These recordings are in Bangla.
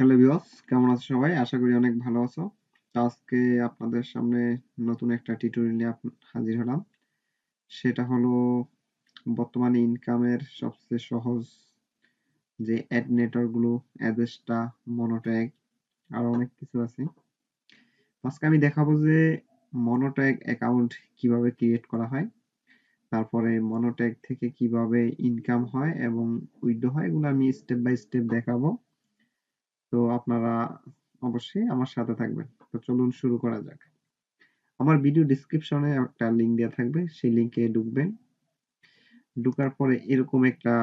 হ্যালো ভিউয়ার্স, কেমন আছো সবাই? আশা করি অনেক ভালো আছো। আজকে আপনাদের সামনে নতুন একটা টিউটোরিয়াল নিয়ে হাজির হলাম। সেটা হলো বর্তমানে ইনকামের সবচেয়ে সহজ যে অ্যাড নেটওয়ার্কগুলো অ্যাডেস্টা মনোট্যাগ আর অনেক কিছু আছে। আজকে আমি দেখাবো যে মনোট্যাগ অ্যাকাউন্ট কীভাবে ক্রিয়েট করা হয়, তারপরে মনোট্যাগ থেকে কীভাবে ইনকাম হয় এবং উইথড্র হয়, এগুলো আমি স্টেপ বাই স্টেপ দেখাবো। তো আপনারা অবশ্যই আমার সাথে থাকবেন। তো চলুন শুরু করা যাক। আমার ভিডিও ডিসক্রিপশনে একটা লিংক দেওয়া থাকবে, সেই লিংকে ঢুকবেন। ঢুকার পরে এরকম একটা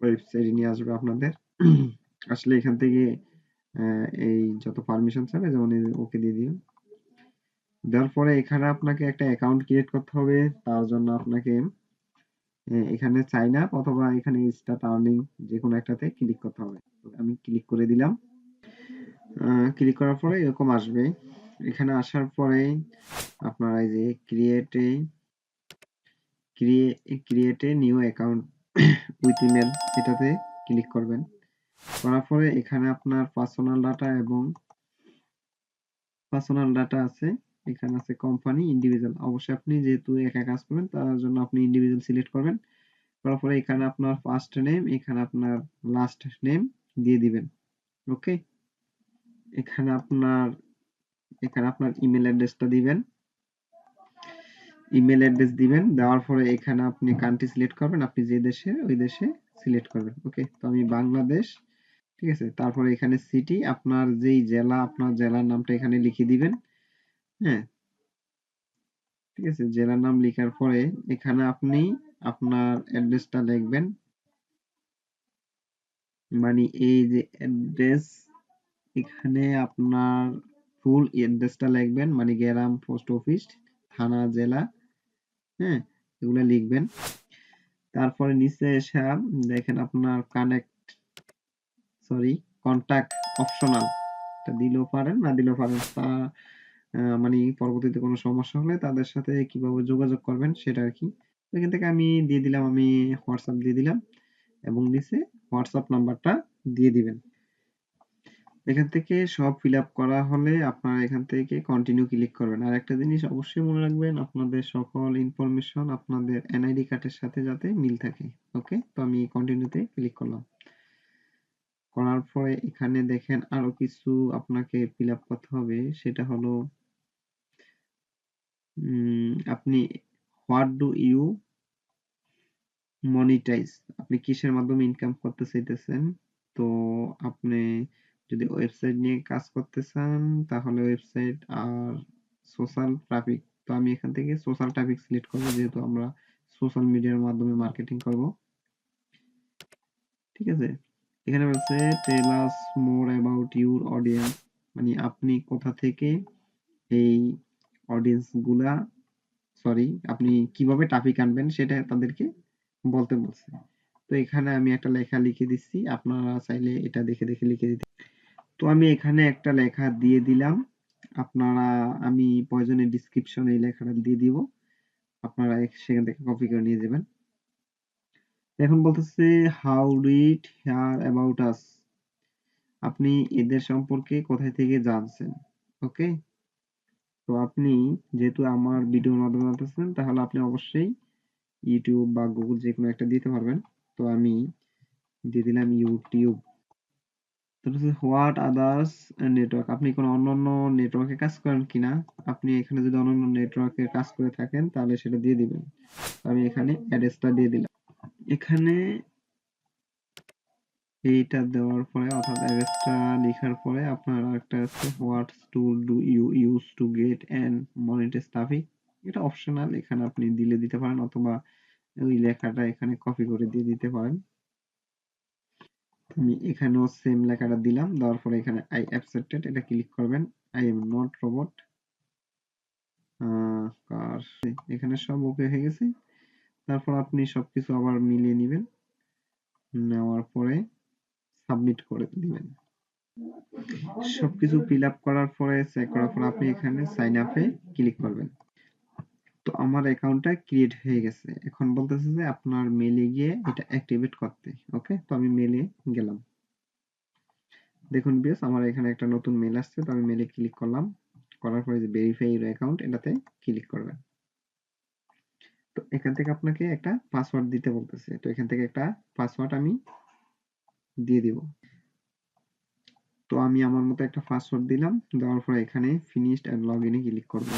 ওয়েবসাইট নিয়ে আসবে আপনাদের। আসলে এখান থেকে এই যত পারমিশন চাবে যেমন ওকে দিয়ে দিন। দেওয়ার পরে এখানে আপনাকে একটা অ্যাকাউন্ট ক্রিয়েট করতে হবে, তার জন্য আপনাকে এখানে সাইন আপ অথবা এখানে স্টার্ট আর্নিং যে কোনো একটাতে ক্লিক করতে হবে। আমি ক্লিক করে দিলাম। ক্লিক করার পরে এরকম আসবে। এখানে আসার পরে আপনারা এই যে ক্রিয়েটে ক্রিয়েটে নিউ অ্যাকাউন্ট উইথ ইমেল এটাতে ক্লিক করবেন। করার পরে এখানে আপনার পার্সোনাল ডাটা এবং পার্সোনাল ডাটা আছে। এখানে আছে কোম্পানি ইন্ডিভিজুয়াল অবশ্যই আপনি যেহেতু একা কাজ করবেন তার জন্য আপনি ইন্ডিভিজুয়াল সিলেক্ট করবেন। করার পরে এখানে আপনার ফার্স্ট নেম এখানে আপনার লাস্ট নেম দিয়ে দিবেন। ওকে এখানে আপনার এখানে আপনার ইমেল অ্যাড্রেসটা দিবেন। ইমেল অ্যাড্রেস দিবেন, দেওয়ার পরে এখানে আপনি কান্ট্রি সিলেক্ট করবেন, আপনি যে দেশে, ওই দেশে সিলেক্ট করবেন ওকে তো আমি বাংলাদেশ, ঠিক আছে? তারপরে এখানে সিটি আপনার যেই জেলা, আপনার জেলার নামটা এখানে লিখে দিবেন হ্যাঁ? ঠিক আছে? জেলার নাম লেখার পরে এখানে আপনি আপনার অ্যাড্রেসটা লিখবেন। মানে এই যে অ্যাড্রেস এখানে আপনার ফুল অ্যাড্রেসটা লিখবেন মানে গ্রাম পোস্ট অফিস থানা, জেলা হ্যাঁ এগুলো লিখবেন। তারপরে নিচে এসে দেখেন আপনার কানেক্ট সরি কন্টাক্ট অপশনাল এটা দিলেও পারেন, না দিলেও পারেন, তা মানে পরবর্তীতে কোনো সমস্যা হলে তাদের সাথে কীভাবে যোগাযোগ করবেন সেটা আর কি। এখান থেকে আমি দিয়ে দিলাম, আমি হোয়াটসঅ্যাপ দিয়ে দিলাম, এবং নিচে হোয়াটসঅ্যাপ নাম্বারটা দিয়ে দিবেন। এখান থেকে সব ফিল করা হলে আপনারা এখান থেকে কন্টিনিউ ক্লিক করবেন। আর একটা জিনিস অবশ্যই মনে রাখবেন, আপনাদের সকল ইনফরমেশন আপনাদের এনআইডি কার্ডের সাথে যাতে মিল থাকে ওকে তো আমি কন্টিনিউতে ক্লিক করলাম। করার পরে এখানে দেখেন আরও কিছু আপনাকে ফিল করতে হবে, সেটা হলো আপনি হোয়াট ডু ইউ মনিটাইজ আপনি কিসের মাধ্যমে ইনকাম করতে চাইতেছেন? তো আপনি যদি ওয়েবসাইট নিয়ে কাজ করতে চান, তাহলে ওয়েবসাইট আর সোশ্যাল ট্রাফিক তো আমি এখান থেকে সোশ্যাল ট্রাফিক সিলেক্ট করব, যেহেতু আমরা সোশ্যাল মিডিয়ার মাধ্যমে মার্কেটিং করব। ঠিক আছে? এখানে বলছে tell us more about your audience মানে আপনি কোথা থেকে এই অডিয়েন্সগুলা সরি আপনি কীভাবে ট্রাফিক আনবেন সেটা তাদেরকে বলতে বলছে। তো এখানে আমি একটা লেখা লিখে দিচ্ছি, আপনারা চাইলে এটা দেখে দেখে লিখে দিতে তো আমি এখানে একটা লেখা দিয়ে দিলাম। আপনারা, আমি প্রয়োজনে ডিসক্রিপশনে এই লেখাটা দিয়ে দিব। আপনারা সেখান থেকে কপি করে নিয়ে যাবেন। এখন বলতেছে how do it hear about us আপনি এদের সম্পর্কে কোথায় থেকে জানছেন? ওকে তো আপনি যেহেতু আমার ভিডিওর মাধ্যমে জানতেছেন তাহলে আপনি অবশ্যই ইউটিউব বা গুগল যে কোনো একটা দিতে পারবেন। তো আমি দিয়ে দিলাম ইউটিউব হোয়াট আদার্স নেটওয়ার্ক? আপনি কোনো অন্যান্য নেটওয়ার্কে কাজ করেন কিনা? আপনি এখানে যদি অন্যান্য নেটওয়ার্কে কাজ করে থাকেন, তাহলে সেটা দিয়ে দিবেন। আমি এখানে অ্যাড্রেসটা দিয়ে দিলাম। এখানে এইটা দেওয়ার পরে অর্থাৎ অ্যাড্রেসটা লেখার পরে আপনার একটা আছে, what tool do you use to get and monetize traffic. এটা অপশনাল, এখানে আপনি দিলে দিতে পারেন, অথবা ওই লেখাটা এখানে কপি করে দিয়ে দিতে পারেন। আমি এখানেও সেম লেখাটা দিলাম, দেওয়ার পরে এখানে আই অ্যাকসেপ্টেড এটা ক্লিক করবেন আই এম নট রোবট এখানে সব ওকে হয়ে গেছে, তারপর আপনি সবকিছু আবার মিলিয়ে নেবেন, নেওয়ার পরে সাবমিট করে দিবেন। সবকিছু ফিল আপ করার পরে চেক করার পর আপনি এখানে সাইন আপে ক্লিক করবেন। তো আমার অ্যাকাউন্টটা ক্রিয়েট হয়ে গেছে। এখন বলতেছে যে আপনার মেলে গিয়ে এটা অ্যাক্টিভেট করতে ওকে তো আমি মেলে গেলাম। দেখুন বিয়স আমার এখানে একটা নতুন মেল আসছে, তো আমি মেলে ক্লিক করলাম। করার পরে যে ভেরিফাই ইউর অ্যাকাউন্ট এটাতে ক্লিক করবেন। তো এখান থেকে আপনাকে একটা পাসওয়ার্ড দিতে বলতেছে। তো এখান থেকে একটা পাসওয়ার্ড আমি দিয়ে দিব। তো আমি আমার মতো একটা পাসওয়ার্ড দিলাম। দেওয়ার পরে এখানে ফিনিশড অ্যান্ড লগ ইনে ক্লিক করব।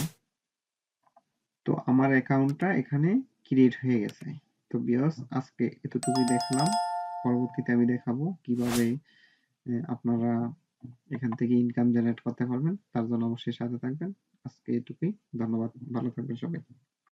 তো আমার অ্যাকাউন্টটা এখানে ক্রিয়েট হয়ে গেছে। তো বিয়স আজকে এতটুকুই দেখলাম। পরবর্তীতে আমি দেখাবো কীভাবে আপনারা এখান থেকে ইনকাম জেনারেট করতে পারবেন। তার জন্য অবশ্যই সাথে থাকবেন। আজকে এটুকুই। ধন্যবাদ। ভালো থাকবেন সবাই।